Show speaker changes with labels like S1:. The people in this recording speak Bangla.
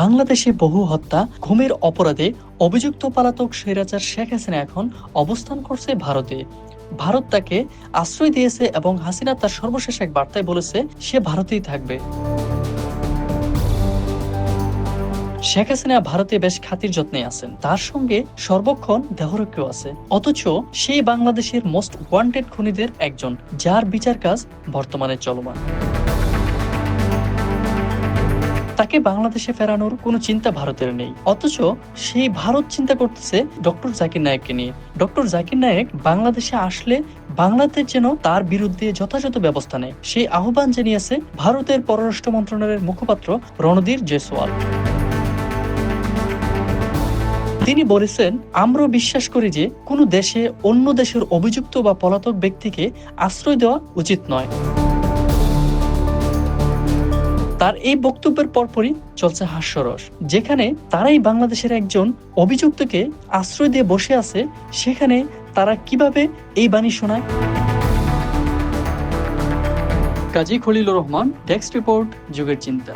S1: বাংলাদেশে বহু হত্যা, ঘুমের অপরাধে অভিযুক্ত পলাতক স্বৈরাচার শেখ হাসিনা এখন অবস্থান করছে ভারতে। ভারত তাকে আশ্রয় দিয়েছে এবং হাসিনা তার সর্বশেষ এক বার্তায় বলেছে, সে ভারতেই থাকবে। শেখ হাসিনা ভারতে বেশ খাতির যত্নে আছেন। তার সঙ্গে সর্বক্ষণ দেহরক্ষীও আছে। অথচ সেই বাংলাদেশের মোস্ট ওয়ান্টেড খুনিদের একজন, যার বিচার কাজ বর্তমানে চলমান। তাকে বাংলাদেশে ফেরানোর কোনো চিন্তা ভারতের নেই। অথচ সেই ভারত চিন্তা করতেছে ডক্টর জাকির নায়েককে নিয়ে। ডক্টর জাকির নায়েক বাংলাদেশে আসলে বাংলাদেশ যেন তার বিরুদ্ধে যথাযথ ব্যবস্থা নেয়। সেই আহ্বান জানিয়েছে ভারতের পররাষ্ট্র মন্ত্রণালয়ের মুখপাত্র রণধীর জেসওয়াল তিনি বলেছেন, আমরা বিশ্বাস করি যে কোনো দেশে অন্য দেশের অভিযুক্ত বা পলাতক ব্যক্তিকে আশ্রয় দেওয়া উচিত নয়। তার এই বক্তব্যের পরপরই চলছে হাস্যরস, যেখানে তারাই বাংলাদেশের একজন অভিযুক্তকে আশ্রয় দিয়ে বসে আছে, সেখানে তারা কীভাবে এই বাণী শোনায়। কাজী খলিলুর রহমান, ডেস্ক রিপোর্ট, যুগের চিন্তা।